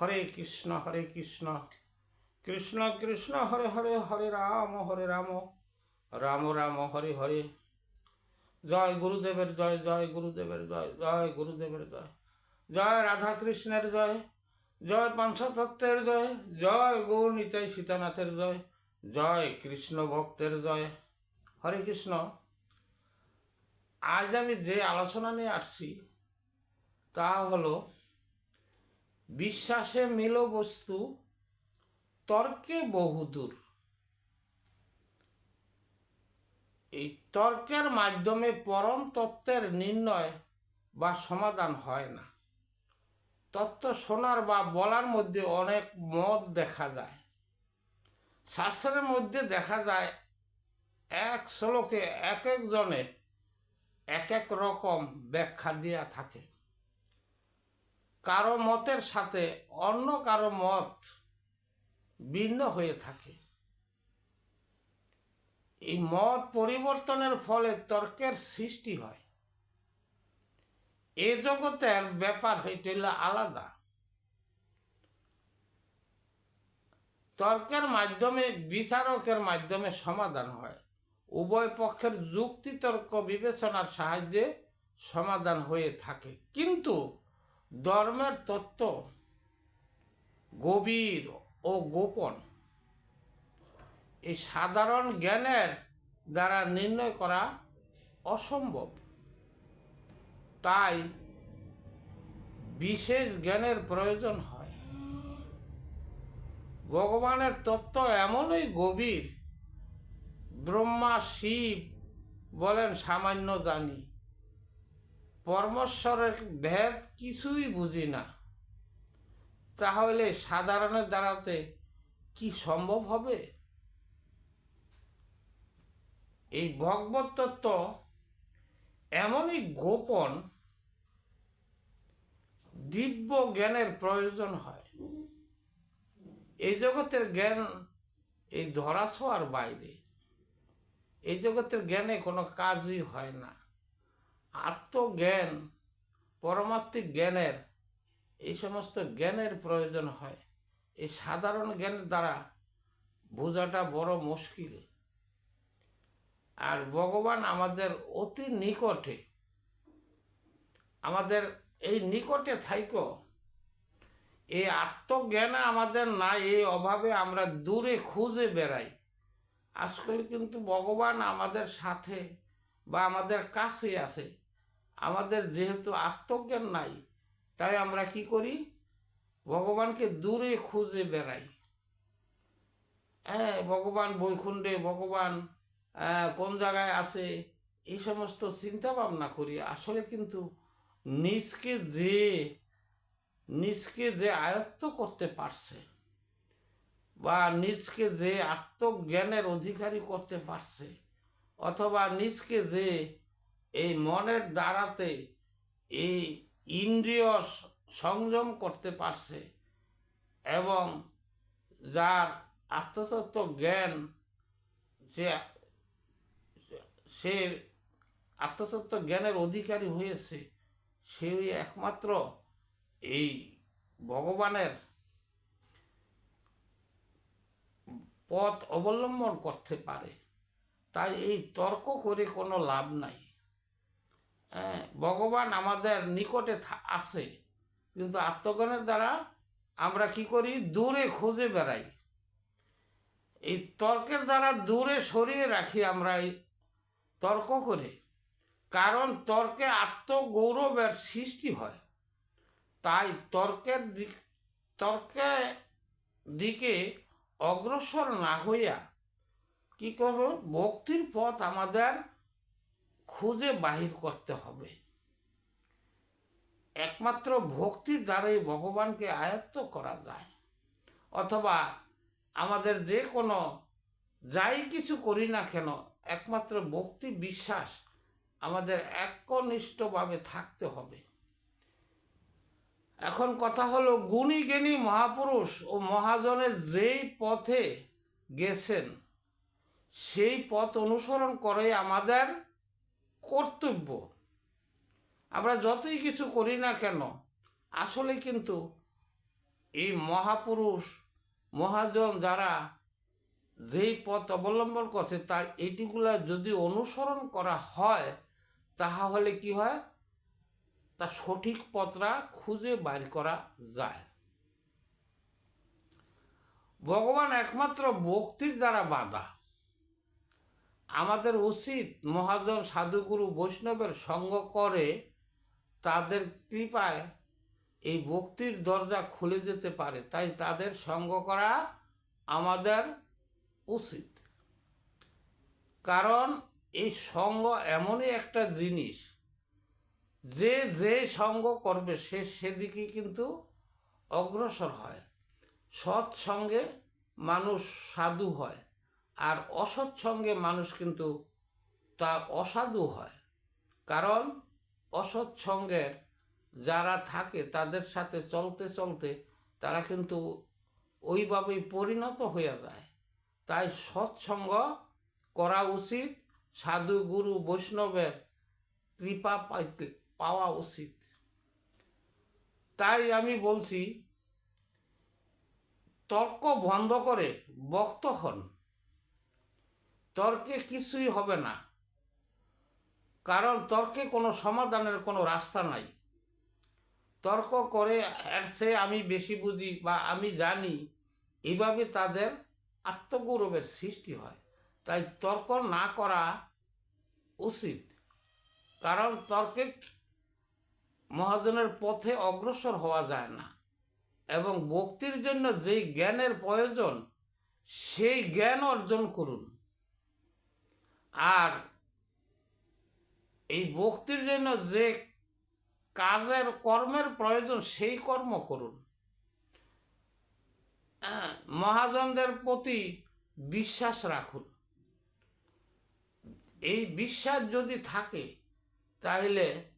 হরে কৃষ্ণ হরে কৃষ্ণ। কৃষ্ণ কৃষ্ণ, হরে হরে হরে রাম হরে রাম। রাম রাম, হরে হরে। জয় গুরুদেবের জয় জয় গুরুদেবের জয় জয় গুরুদেবের জয়। জয় রাধা কৃষ্ণের জয় জয় পঞ্চতত্ত্বের জয় জয় গৌর নিতাই সীতানাথের জয় জয় কৃষ্ণ ভক্তের জয়। হরে কৃষ্ণ। আজ আমি যে আলোচনা নিয়ে আসছি, তা হলো বিশ্বাসে মিল বস্তু, তর্কে বহুদূর এই তর্কের মাধ্যমে পরম তত্ত্বের নির্ণয় বা সমাধান হয় না। তত্ত্ব শোনার বা বলার মধ্যে অনেক মত দেখা যায়। শাস্ত্রের মধ্যে দেখা যায়, এক শ্লোকে এক একজনে এক এক রকম ব্যাখ্যা দেওয়া থাকে। কারও মতের সাথে অন্য কারও মত ভিন্ন হয়ে থাকে। এই মত পরিবর্তনের ফলে তর্কের সৃষ্টি হয়। এ জগতের ব্যাপার হইতেল আলাদা। তর্কের মাধ্যমে, বিচারকের মাধ্যমে সমাধান হয়। উভয় পক্ষের যুক্তিতর্ক বিবেচনার সাহায্যে সমাধান হয়ে থাকে। কিন্তু ধর্মের তত্ত্ব গভীর ও গোপন। এই সাধারণ জ্ঞানের দ্বারা নির্ণয় করা অসম্ভব। তাই বিশেষ জ্ঞানের প্রয়োজন হয়। ভগবানের তত্ত্ব এমনই গভীর, ব্রহ্মা শিব বলেন সামান্য জানি। পরমেশ্বরের ভেদ কিছুই বুঝি না। তাহলে সাধারণের দ্বারাতে কি সম্ভব হবে? এই ভগবত তত্ত্ব এমনই গোপন, দিব্য জ্ঞানের প্রয়োজন হয়। এই জগতের জ্ঞান এই ধরাছোঁয়ার বাইরে। এই জগতের জ্ঞানে কোনো কাজই হয় না। আত্মজ্ঞান, পরমাত্মিক জ্ঞানের, এই সমস্ত জ্ঞানের প্রয়োজন হয়। এই সাধারণ জ্ঞানের দ্বারা বোঝাটা বড় মুশকিল। আর ভগবান আমাদের অতি নিকটে। আমাদের এই নিকটে থাইকো। এই আত্মজ্ঞান আমাদের না এই অভাবে আমরা দূরে খুঁজে বেড়াই। আজকাল কিন্তু ভগবান আমাদের সাথে বা আমাদের কাছে আছে। আমাদের যেহেতু আত্মজ্ঞান নাই, তাই আমরা কি করি? ভগবানকে দূরে খুঁজে বেড়াই। হ্যাঁ ভগবান বৈকুণ্ঠে, ভগবান কোন জায়গায় আছে? এই সমস্ত চিন্তা ভাবনা করি। আসলে কিন্তু নিজকে যে নিজকে যে আয়ত্ত করতে পারছে বা নিজকে যে আত্মজ্ঞানের অধিকারী করতে পারছে অথবা নিজকে যে এই মনের দ্বারাতে এই ইন্দ্রিয় সংযম করতে পারছে এবং যার আত্মতত্ত্ব জ্ঞান যে সে আত্মতত্ত্ব জ্ঞানের অধিকারী হয়েছে, সেই একমাত্র এই ভগবানের পথ অবলম্বন করতে পারে। তাই এই তর্ক করে কোনো লাভ নাই। হ্যাঁ ভগবান আমাদের নিকটে আছে, কিন্তু আত্মজ্ঞানের দ্বারা আমরা কি করি? দূরে খুঁজে বেড়াই। এই তর্কের দ্বারা দূরে সরিয়ে রাখি আমরা এই তর্ক করে। কারণ তর্কে আত্মগৌরবের সৃষ্টি হয়। তাই তর্কের দিক তর্কে দিকে অগ্রসর না হইয়া কি করব? ভক্তির পথ আমাদের খুঁজে বাহির করতে হবে। একমাত্র ভক্তির দ্বারাই ভগবানকে আয়ত্ত করা যায়। অথবা আমাদের যে কোনো যাই কিছু করি না কেন, একমাত্র ভক্তি বিশ্বাস আমাদের একনিষ্ঠভাবে থাকতে হবে। এখন কথা হলো, গুণী জ্ঞানী মহাপুরুষ ও মহাজনের যেই পথে গেছেন সেই পথ অনুসরণ করে আমাদের কর্তব্য। আমরা যতই কিছু করি না কেন, আসলে কিন্তু এই মহাপুরুষ, মহাজন যারা যেই পথ অবলম্বন করছে, তার এইটিগুলা যদি অনুসরণ করা হয়, তাহলে কি হয়? তা সঠিক পথটা খুঁজে বাইর করা যায়। ভগবান একমাত্র ভক্তির দ্বারা বাধা। আমাদের উচিত মহাজন সাধুগুরু বৈষ্ণবের সঙ্গ করে তাদের কৃপায় এই ভক্তির দরজা খুলে যেতে পারে। তাই তাদের সঙ্গ করা আমাদের উচিত। কারণ এই সঙ্গ এমনই একটা জিনিস, যে যে সঙ্গ করবে সে সেদিকে কিন্তু অগ্রসর হয়। সৎসঙ্গে মানুষ সাধু হয়। আর অসৎসঙ্গে মানুষ কিন্তু তা অসাধু হয়। কারণ অসৎসঙ্গের যারা থাকে, তাদের সাথে চলতে চলতে তারা কিন্তু ওইভাবেই পরিণত হয়ে যায়। তাই সৎসঙ্গ করা উচিত, সাধু গুরু বৈষ্ণবের কৃপা পাইতে পাওয়া উচিত। তাই আমি বলছি, তর্ক বন্ধ করে বক্ত হন। তর্কে কিছুই হবে না। কারণ তর্কে কোনো সমাধানের কোনো রাস্তা নাই। তর্ক করে চেয়ে আমি বেশি বুঝি বা আমি জানি, এভাবে তাদের আত্মগৌরবের সৃষ্টি হয়। তাই তর্ক না করা উচিত। কারণ তর্কে মহাজনের পথে অগ্রসর হওয়া যায় না। এবং ভক্তির জন্য যেই জ্ঞানের প্রয়োজন, সেই জ্ঞান অর্জন করুন। আর এই ভক্তির জন্য যে কাজের কর্মের প্রয়োজন সেই কর্ম করুন। হ্যাঁ, মহাজনদের প্রতি বিশ্বাস রাখুন। এই বিশ্বাস যদি থাকে তাহলে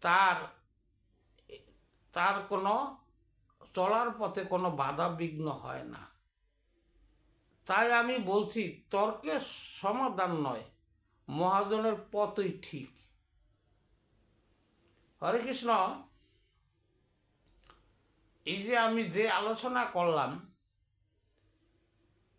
তার তার কোনো চলার পথে কোনো বাধা বিঘ্ন হয় না। তাই আমি বলছি, তর্কের সমাধান নয়, মহাজনের পথই ঠিক। হরে কৃষ্ণ, এই যে আমি যে আলোচনা করলাম,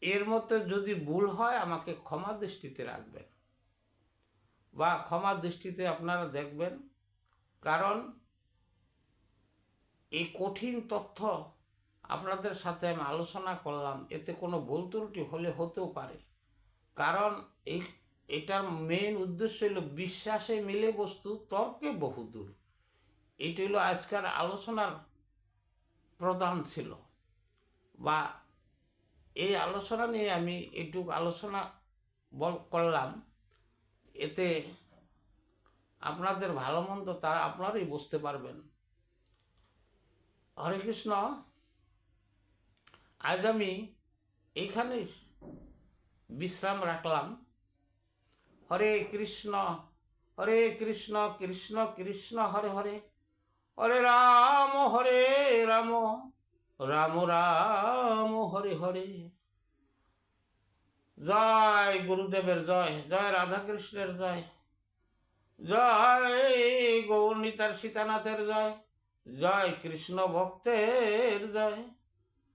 এর মধ্যে যদি ভুল হয়, আমাকে ক্ষমা দৃষ্টিতে রাখবেন। বা ক্ষমা দৃষ্টিতে আপনারা দেখবেন, কারণ এই কঠিন তথ্য আপনাদের সাথে আমি আলোচনা করলাম, এতে কোনো ভুল ত্রুটি হলে হতেও পারে। কারণ এই, এটার মেন উদ্দেশ্য হলো বিশ্বাসে মিলে বস্তু, তর্কে বহুদূর। এটি হলো আজকের আলোচনার প্রধান ছিল। বা এই আলোচনা নিয়ে আমি এটুকু আলোচনা বল, করলাম। এতে আপনাদের ভালো মন্দ তারা আপনারাই বুঝতে পারবেন। হরে কৃষ্ণ। আজ আমি এইখানে বিশ্রাম রাখলাম। হরে কৃষ্ণ হরে কৃষ্ণ কৃষ্ণ কৃষ্ণ, হরে হরে। হরে রাম হরে রাম রাম রাম, হরে হরে। জয় গুরুদেবের জয় জয় রাধাকৃষ্ণের জয়। জয় গৌরনীতার সীতানাথের জয় জয় কৃষ্ণ ভক্তের জয়।